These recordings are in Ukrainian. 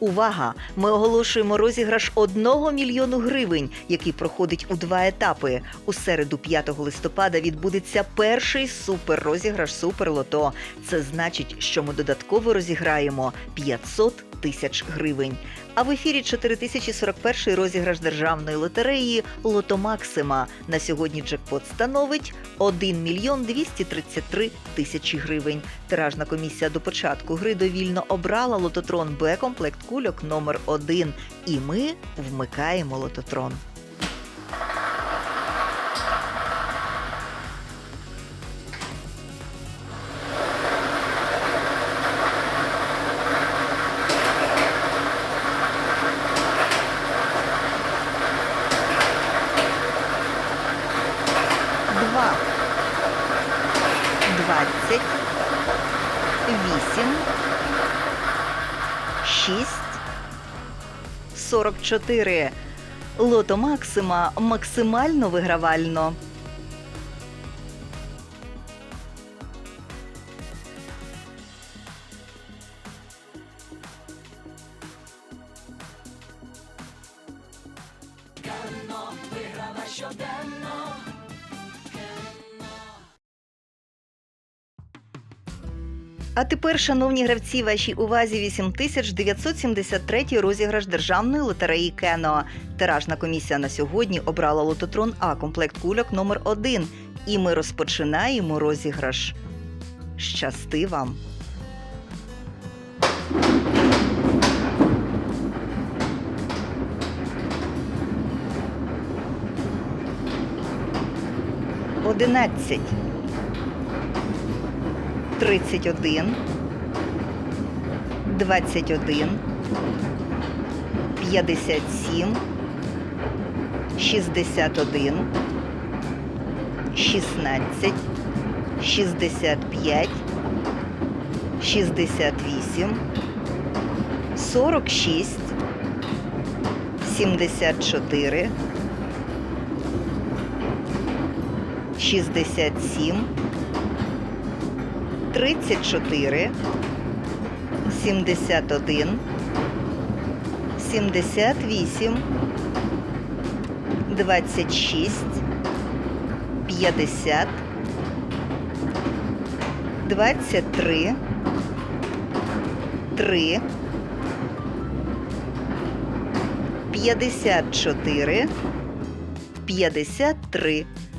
Увага! Ми оголошуємо розіграш 1 мільйону гривень, який проходить у два етапи. У середу, 5 листопада, відбудеться перший суперрозіграш Суперлото. Це значить, що ми додатково розіграємо 500 тисяч гривень. А в ефірі 4041 розіграш державної лотереї Лото Максима. На сьогодні джекпот становить 1 мільйон 233 тисячі гривень. Тиражна комісія до початку гри довільно обрала лототрон Б комплект кульок номер 1 І ми вмикаємо лототрон. Два. Двадцять. Вісім. Шість. Сорок чотири. Лото Максима максимально вигравально. А тепер, шановні гравці, вашій увазі 8973 розіграш державної лотереї Кено. Тиражна комісія на сьогодні обрала лототрон А комплект кульок номер 1 І ми розпочинаємо розіграш. Щасти вам! Одинадцять. 31, 21, 57, 61, 16, 65, 68, 46, 74, 67, 34, 71, 78, 26, 50, 23, 3, 54, 53.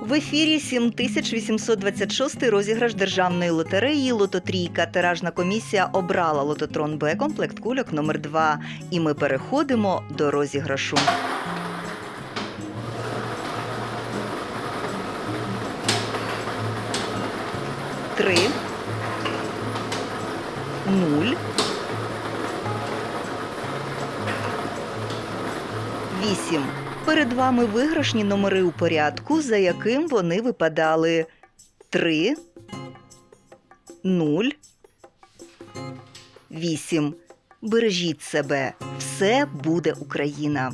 В ефірі 7826 розіграш державної лотереї Лототрійка. Тиражна комісія обрала лототрон Б комплект кульок номер 2 І ми переходимо до розіграшу. Три. Нуль. Вісім. Перед вами виграшні номери у порядку, за яким вони випадали 3, 0, 8. Бережіть себе. Все буде Україна.